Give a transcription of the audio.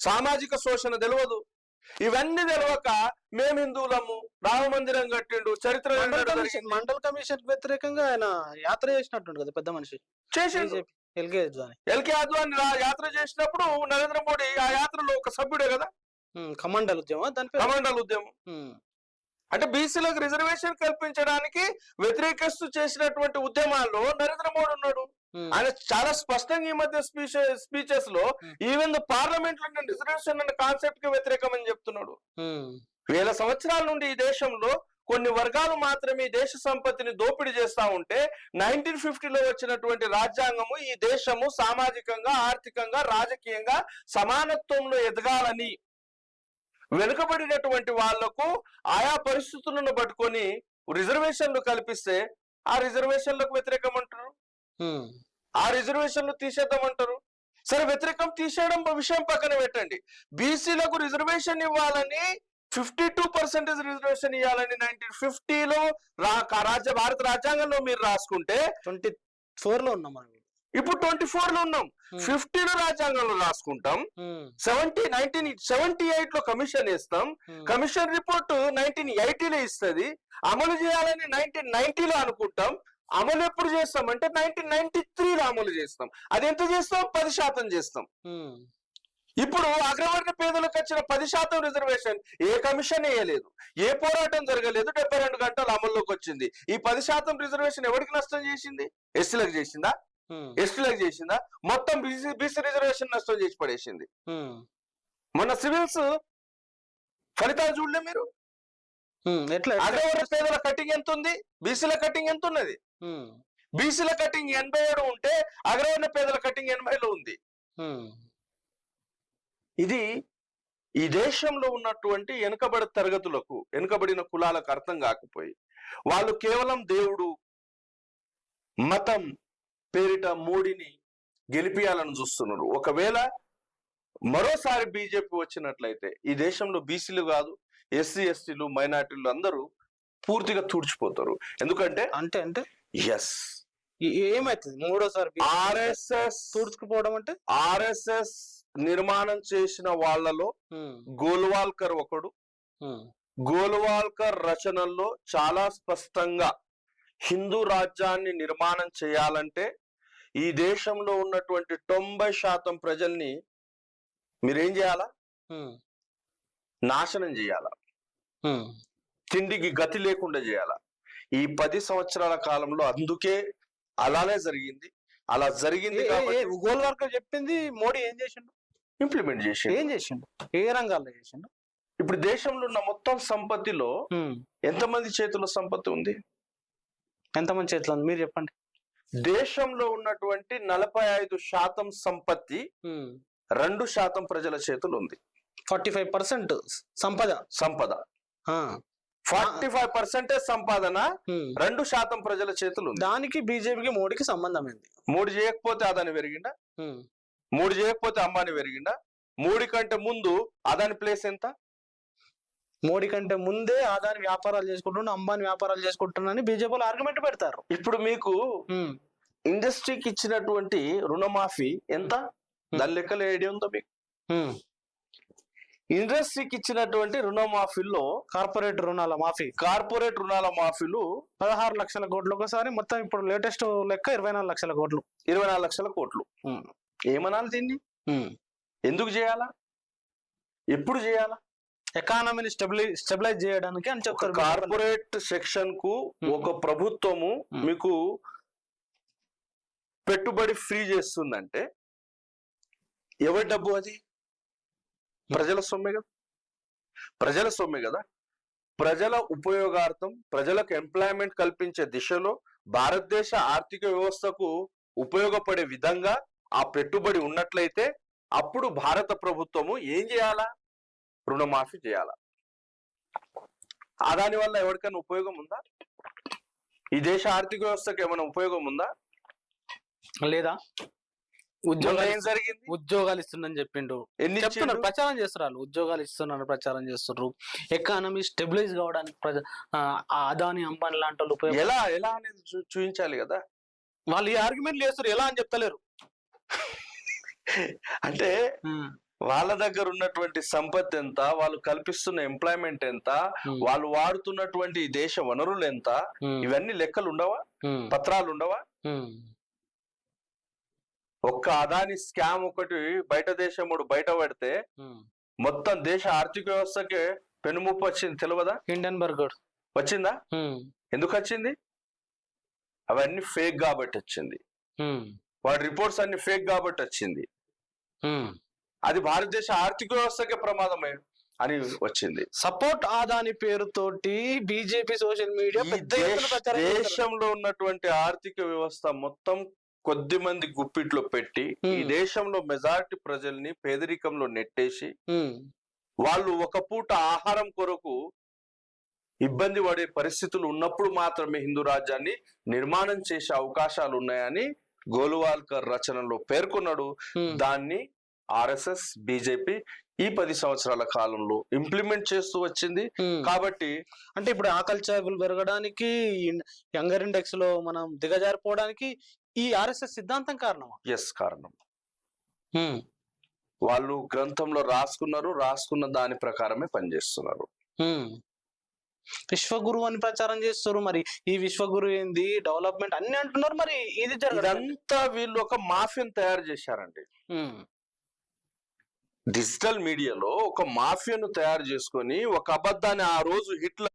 సామాజిక శోషణ తెలియదు ఇవన్నీ తెలియక మేము హిందువులము రామ మందిరం కట్టిండు చరిత్ర మండల్ కమిషన్ వ్యతిరేకంగా ఆయన యాత్ర చేసినట్టుండు కదా పెద్ద మనిషి. బీజేపీ ఎల్కేజ్ అని ఎల్కే అద్వాని యాత్ర చేసినప్పుడు నరేంద్ర మోడీ ఆ యాత్రలో ఒక సభ్యుడే కదా? కమండల్ ఉద్యమం? దాని కమాండల్ ఉద్యమం. అంటే బీసీలకు రిజర్వేషన్ కల్పించడానికి వ్యతిరేకిస్తూ చేసినటువంటి ఉద్యమాల్లో నరేంద్ర మోడీ ఉన్నాడు. ఆయన చాలా స్పష్టంగా ఈ మధ్య స్పీచ్ స్పీచెస్లో. ఈవెన్ ద పార్లమెంట్లో రిజర్వేషన్ అనే కాన్సెప్ట్కి వ్యతిరేకమని చెప్తున్నాడు. ఉమ్, వేల సంవత్సరాల నుండి ఈ దేశంలో కొన్ని వర్గాలు మాత్రమే ఈ దేశ సంపత్తిని దోపిడీ చేస్తా ఉంటే నైన్టీన్ ఫిఫ్టీలో వచ్చినటువంటి రాజ్యాంగము ఈ దేశము సామాజికంగా ఆర్థికంగా రాజకీయంగా సమానత్వంలో ఎదగాలని వెనుకబడినటువంటి వాళ్ళకు ఆయా పరిస్థితులను పట్టుకొని రిజర్వేషన్లు కల్పిస్తే ఆ రిజర్వేషన్లకు వ్యతిరేకం అంటారు ఆ రిజర్వేషన్లు తీసేద్దామంటారు? సరే వ్యతిరేకం తీసేయడం విషయం పక్కన పెట్టండి. బీసీలకు రిజర్వేషన్ ఇవ్వాలని ఫిఫ్టీ టూ పర్సెంటేజ్ రిజర్వేషన్ ఇవ్వాలని నైన్టీన్ ఫిఫ్టీలో రాజ్య భారత రాజ్యాంగంలో మీరు రాసుకుంటే ట్వంటీ ఫోర్లో ఉన్నాం మనం. ఇప్పుడు ట్వంటీ ఫోర్లో ఉన్నాం. Hmm. ఫిఫ్టీలో రాజ్యాంగంలో రాసుకుంటాం. సెవెంటీ నైన్టీన్ సెవెంటీ ఎయిట్లో కమిషన్ ఇస్తాం కమిషన్ రిపోర్ట్ నైన్టీన్ ఎయిటీలో ఇస్తుంది. అమలు చేయాలని నైన్టీన్ నైన్టీలో అనుకుంటాం. అమలు ఎప్పుడు చేస్తాం అంటే నైన్టీన్ నైన్టీ త్రీలో అమలు చేస్తాం. అది ఎంత చేస్తాం? పది శాతం చేస్తాం. ఇప్పుడు అగ్రవర్ణ పేదలకు వచ్చిన పది శాతం రిజర్వేషన్ ఏ కమిషన్ వేయలేదు. ఏ పోరాటం జరగలేదు. డెబ్బై రెండు గంటలు అమల్లోకి వచ్చింది. ఈ పది శాతం రిజర్వేషన్ ఎవరికి నష్టం చేసింది? ఎస్సీలకు చేసిందా? ఎస్టీలకు చేసిందా? మొత్తం బీసీ బీసీ రిజర్వేషన్ నష్టం చేసి పడేసింది. మొన్న సివిల్స్ ఫలితాలు చూడలే మీరు? అగ్రవర్ణ పేదల కటింగ్ ఎంత ఉంది బీసీల కటింగ్ ఎంత ఉన్నది బీసీల కటింగ్ ఎనభై ఏడు ఉంటే అగ్రవర్ణ పేదల కటింగ్ ఎనభైలో ఉంది. ఇది ఈ దేశంలో ఉన్నటువంటి వెనుకబడి తరగతులకు వెనుకబడిన కులాలకు అర్థం కాకపోయి వాళ్ళు కేవలం దేవుడు మతం పేరిట మోడీని గెలిపియాలని చూస్తున్నారు. ఒకవేళ మరోసారి బీజేపీ వచ్చినట్లయితే ఈ దేశంలో బీసీలు కాదు ఎస్సీ ఎస్టీలు మైనార్టీలు అందరూ పూర్తిగా తుడిచిపోతారు. ఎందుకంటే అంటే అంటే? ఎస్ ఏమైతుంది? మూడోసారి ఆర్ఎస్ఎస్ తుడుచుకుపోవడం అంటే? ఆర్ఎస్ఎస్ నిర్మాణం చేసిన వాళ్ళలో ఉమ్, గోల్వాల్కర్ ఒకడు. గోల్వాల్కర్ రచనల్లో చాలా స్పష్టంగా హిందూ రాజ్యాన్ని నిర్మాణం చేయాలంటే ఈ దేశంలో ఉన్నటువంటి తొంభై శాతం ప్రజల్ని మీరేం చేయాలా? నాశనం చేయాలా? తిండికి గతి లేకుండా చేయాలా? ఈ పది సంవత్సరాల కాలంలో అందుకే అలానే జరిగింది. అలా జరిగింది చెప్పింది మోడీ ఏం చేసిండు? ఇంప్లిమెంట్ చేసి ఏం చేసిండు? ఏ రంగాల్లో చేసిండు? ఇప్పుడు దేశంలో ఉన్న మొత్తం సంపత్తిలో ఎంతమంది చేతుల సంపత్తి ఉంది? ఎంతమంది చేతిలో ఉంది? మీరు చెప్పండి. దేశంలో ఉన్నటువంటి నలభై ఐదు శాతం సంపత్తి రెండు శాతం ప్రజల చేతులు ఉంది. ఫార్టీ ఫైవ్ పర్సెంట్ సంపద. సంపద. ఫార్టీ ఫైవ్ పర్సెంటేజ్ సంపాదన. రెండు శాతం ప్రజల చేతులు దానికి బీజేపీకి మోడీకి సంబంధం ఏంది మూడు చేయకపోతే అదాని పెరిగిందా? మూడు చేయకపోతే అంబానీ పెరిగిందా? మూడు కంటే ముందు అదాని ప్లేస్ ఎంత? మోడీ కంటే ముందే ఆదాని వ్యాపారాలు చేసుకుంటున్నా అంబానీ వ్యాపారాలు చేసుకుంటున్నా బీజేపీలో ఆర్గ్యుమెంట్ పెడతారు. ఇప్పుడు మీకు ఇండస్ట్రీకి ఇచ్చినటువంటి రుణమాఫీ ఎంత? దాని లెక్కలు ఐడియా ఉందో మీకు. ఇండస్ట్రీకి ఇచ్చినటువంటి రుణమాఫీలో కార్పొరేట్ రుణాల మాఫీ కార్పొరేట్ రుణాల మాఫీలు పదహారు లక్షల కోట్లు. ఒకసారి మొత్తం ఇప్పుడు లేటెస్ట్ లెక్క ఇరవై నాలుగు లక్షల కోట్లు. ఇరవై నాలుగు లక్షల కోట్లు. ఏమనాలి దీన్ని. ఎందుకు చేయాలా? ఎప్పుడు చేయాలా? ఎకానమీని స్టెబిలై స్టెబిలైజ్ చేయడానికి అని చెప్తారు కార్పొరేట్ సెక్షన్కు. ఒక ప్రభుత్వము. మీకు పెట్టుబడి ఫ్రీ చేస్తుందంటే ఎవరి డబ్బు అది? ప్రజల సొమ్మే కదా. ప్రజల సొమ్మే కదా. ప్రజల ఉపయోగార్థం ప్రజలకు ఎంప్లాయ్మెంట్ కల్పించే దిశలో భారతదేశ ఆర్థిక వ్యవస్థకు ఉపయోగపడే విధంగా ఆ పెట్టుబడి ఉన్నట్లయితే అప్పుడు భారత ప్రభుత్వము ఏం చేయాలా? రుణమాఫీ చేయాలా? ఆ దాని వల్ల ఎవరికైనా ఉపయోగం ఉందా? ఈ దేశ ఆర్థిక వ్యవస్థకు ఏమైనా ఉపయోగం ఉందా? లేదా? ఉద్యోగాలు ఏం జరిగింది? ఉద్యోగాలు ఇస్తుందని చెప్పిండు. ఎన్ని చెప్తున్నారు? ప్రచారం చేస్తున్నారు ఉద్యోగాలు ఇస్తున్నారు ప్రచారం చేస్తున్నారు. ఎకానమీ స్టెబిలైజ్ కావడానికి అదాని అంబానీ లాంటి వాళ్ళు ఎలా ఎలా అనేది చూపించాలి కదా? వాళ్ళు ఈ ఆర్గ్యుమెంట్లు చేస్తారు ఎలా అని చెప్తలేరు. అంటే వాళ్ళ దగ్గర ఉన్నటువంటి సంపత్తి ఎంత? వాళ్ళు కల్పిస్తున్న ఎంప్లాయ్మెంట్ ఎంత? వాళ్ళు వాడుతున్నటువంటి దేశ వనరులు ఎంత? ఇవన్నీ లెక్కలు ఉండవా? పత్రాలు ఉండవా? ఒక్క అదాని స్కామ్ ఒకటి బయట దేశముడు బయట పడితే. మొత్తం దేశ ఆర్థిక వ్యవస్థకే పెనుముప్పు వచ్చింది. తెలియదా? హిండెన్బర్గ్ వచ్చిందా? ఎందుకు వచ్చింది? అవన్నీ ఫేక్ కాబట్టి వచ్చింది. వాడి రిపోర్ట్స్ అన్ని ఫేక్ కాబట్టి వచ్చింది. అది భారతదేశ ఆర్థిక వ్యవస్థకే ప్రమాదమే అని వచ్చింది. సపోర్ట్ ఆదాని పేరుతోటి బీజేపీ సోషల్ మీడియా. దేశంలో ఉన్నటువంటి ఆర్థిక వ్యవస్థ మొత్తం కొద్ది మంది గుప్పిట్లో పెట్టి ఈ. దేశంలో మెజారిటీ ప్రజల్ని పేదరికంలో నెట్టేసి వాళ్ళు ఒక పూట ఆహారం కొరకు ఇబ్బంది పడే పరిస్థితులు ఉన్నప్పుడు మాత్రమే హిందూ రాజ్యాన్ని నిర్మాణం చేసే అవకాశాలు ఉన్నాయని గోలువాల్కర్ రచనలో పేర్కొన్నాడు దాన్ని ఆర్ఎస్ఎస్ బీజేపీ ఈ పది సంవత్సరాల కాలంలో ఇంప్లిమెంట్ చేస్తూ వచ్చింది. కాబట్టి అంటే ఇప్పుడు ఆకలి చావులు పెరగడానికి యంగర్ ఇండెక్స్లో మనం దిగజారిపోవడానికి ఈ ఆర్ఎస్ఎస్ సిద్ధాంతం కారణమా? ఎస్ కారణం. వాళ్ళు గ్రంథంలో రాసుకున్నారు రాసుకున్న దాని ప్రకారమే పనిచేస్తున్నారు. విశ్వగురు అని ప్రచారం చేస్తారు మరి. ఈ విశ్వగురు ఏంది? డెవలప్మెంట్ అన్ని అంటున్నారు మరి. ఇది ఇదంతా వీళ్ళు ఒక మాఫియాను తయారు చేశారండి. డిజిటల్ మీడియాలో ఒక మాఫియాను తయారు చేసుకొని ఒక అబద్ధాన్ని ఆ రోజు హిట్లర్